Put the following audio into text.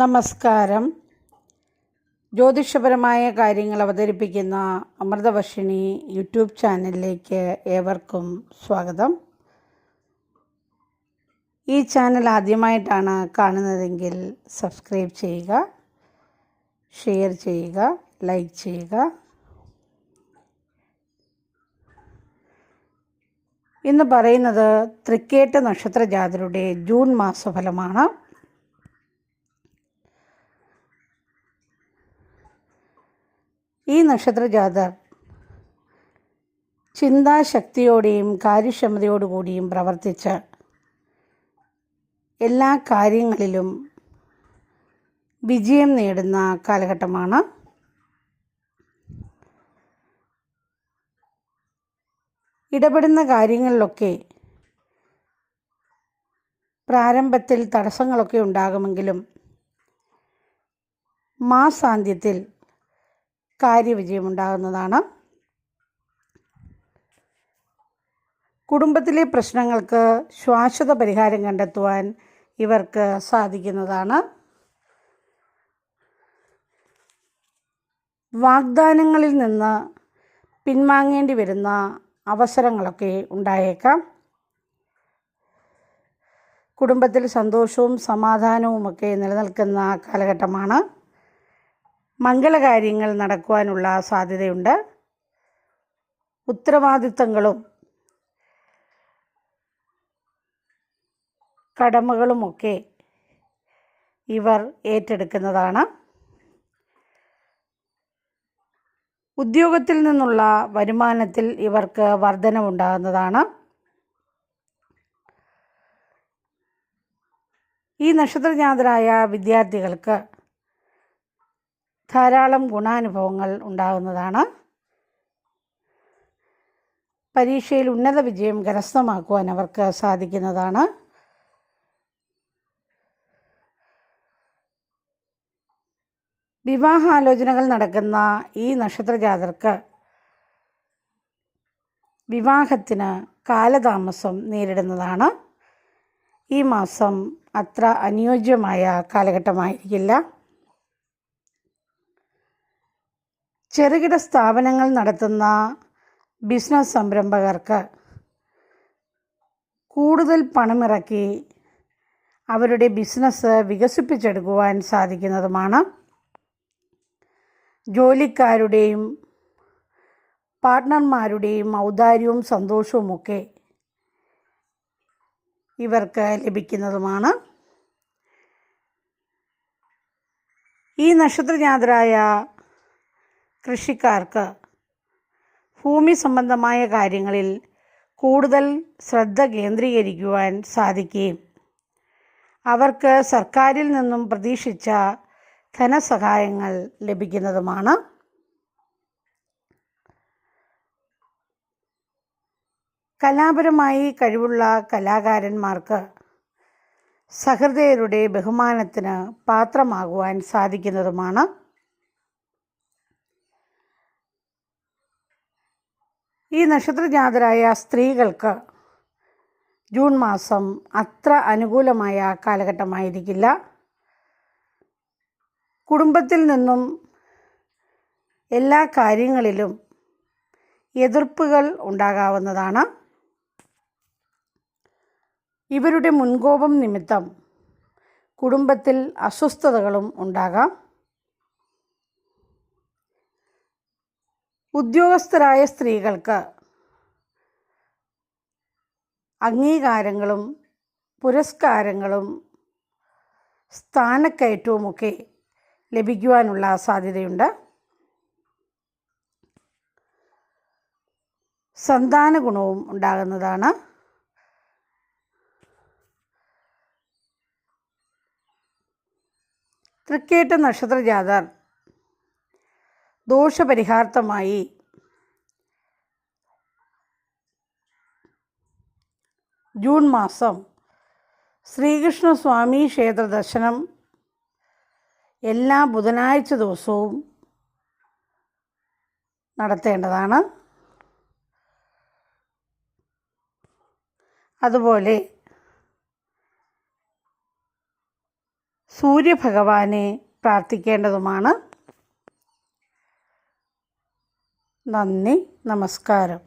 നമസ്കാരം. ജ്യോതിഷപരമായ കാര്യങ്ങൾ അവതരിപ്പിക്കുന്ന അമൃതവർഷിണി യൂട്യൂബ് ചാനലിലേക്ക് ഏവർക്കും സ്വാഗതം. ഈ ചാനൽ ആദ്യമായിട്ടാണ് കാണുന്നതെങ്കിൽ സബ്സ്ക്രൈബ് ചെയ്യുക ഷെയർ ചെയ്യുക ലൈക്ക് ചെയ്യുക. ഇന്ന് പറയുന്നത് തൃക്കേട്ട നക്ഷത്ര ജാതരുടെ ജൂൺ മാസഫലമാണ്. ഈ നക്ഷത്ര ജാതർ ചിന്താശക്തിയോടെയും കാര്യക്ഷമതയോടുകൂടിയും പ്രവർത്തിച്ച എല്ലാ കാര്യങ്ങളിലും വിജയം നേടുന്ന കാലഘട്ടമാണ് ഇടപെടുന്ന കാര്യങ്ങളിലൊക്കെ പ്രാരംഭത്തിൽ തടസ്സങ്ങളൊക്കെ ഉണ്ടാകുമെങ്കിലും മാസാന്ത്യത്തിൽ കാര്യവിജയമുണ്ടാകുന്നതാണ്. കുടുംബത്തിലെ പ്രശ്നങ്ങൾക്ക് ശാശ്വത പരിഹാരം കണ്ടെത്തുവാൻ ഇവർക്ക് സാധിക്കുന്നതാണ്. വാഗ്ദാനങ്ങളിൽ നിന്ന് പിൻവാങ്ങേണ്ടി വരുന്ന അവസരങ്ങളൊക്കെ ഉണ്ടായേക്കാം. കുടുംബത്തിൽ സന്തോഷവും സമാധാനവുമൊക്കെ നിലനിൽക്കുന്ന കാലഘട്ടമാണ്. മംഗളകാര്യങ്ങൾ നടക്കുവാനുള്ള സാധ്യതയുണ്ട്. ഉത്തരവാദിത്തങ്ങളും കടമകളുമൊക്കെ ഇവർ ഏറ്റെടുക്കുന്നതാണ്. ഉദ്യോഗത്തിൽ നിന്നുള്ള വരുമാനത്തിൽ ഇവർക്ക് വർധനമുണ്ടാകുന്നതാണ് ഈ നക്ഷത്രജാതരായ വിദ്യാർത്ഥികൾക്ക് ധാരാളം ഗുണാനുഭവങ്ങൾ ഉണ്ടാകുന്നതാണ് പരീക്ഷയിൽ ഉന്നത വിജയം കരസ്ഥമാക്കുവാൻ അവർക്ക് സാധിക്കുന്നതാണ്. വിവാഹാലോചനകൾ നടക്കുന്ന ഈ നക്ഷത്രജാതർക്ക് വിവാഹത്തിന് കാലതാമസം നേരിടുന്നതാണ്. ഈ മാസം അത്ര അനുയോജ്യമായ കാലഘട്ടമായിരിക്കില്ല. ചെറുകിട സ്ഥാപനങ്ങൾ നടത്തുന്ന ബിസിനസ് സംരംഭകർക്ക് കൂടുതൽ പണമിറക്കി അവരുടെ ബിസിനസ് വികസിപ്പിച്ചെടുക്കുവാൻ സാധിക്കുന്നതുമാണ് ജോലിക്കാരുടെയും പാർട്ട്ണർമാരുടെയും ഔദാര്യവും സന്തോഷവുമൊക്കെ ഇവർക്ക് ലഭിക്കുന്നതുമാണ്. ഈ നക്ഷത്രജാതരായ കൃഷിക്കാർക്ക് ഭൂമി സംബന്ധമായ കാര്യങ്ങളിൽ കൂടുതൽ ശ്രദ്ധ കേന്ദ്രീകരിക്കുവാൻ സാധിക്കുകയും അവർക്ക് സർക്കാരിൽ നിന്നും പ്രതീക്ഷിച്ച ധനസഹായങ്ങൾ ലഭിക്കുന്നതുമാണ്. കലാപരമായി കഴിവുള്ള കലാകാരന്മാർക്ക് സഹൃദയരുടെ ബഹുമാനത്തിന് പാത്രമാകുവാൻ സാധിക്കുന്നതുമാണ്. ഈ നക്ഷത്രജാതരായ സ്ത്രീകൾക്ക് ജൂൺ മാസം അത്ര അനുകൂലമായ കാലഘട്ടമായിരിക്കില്ല. കുടുംബത്തിൽ നിന്നും എല്ലാ കാര്യങ്ങളിലും എതിർപ്പുകൾ ഉണ്ടാകാവുന്നതാണ്. ഇവരുടെ മുൻകോപം നിമിത്തം കുടുംബത്തിൽ അസ്വസ്ഥതകളും ഉണ്ടാകാം. ഉദ്യോഗസ്ഥരായ സ്ത്രീകൾക്ക് അംഗീകാരങ്ങളും പുരസ്കാരങ്ങളും സ്ഥാനക്കയറ്റവുമൊക്കെ ലഭിക്കുവാനുള്ള സാധ്യതയുണ്ട്. സന്താന ഗുണവും ഉണ്ടാകുന്നതാണ്. തൃക്കേറ്റ നക്ഷത്ര നക്ഷത്രജാതർ ദോഷപരിഹാർത്ഥമായി. ജൂൺ മാസം ശ്രീകൃഷ്ണസ്വാമി ക്ഷേത്ര ദർശനം എല്ലാ ബുധനാഴ്ച ദിവസവും നടത്തേണ്ടതാണ്. അതുപോലെ സൂര്യഭഗവാനെ പ്രാർത്ഥിക്കേണ്ടതുമാണ്. നന്ദി നമസ്കാരം.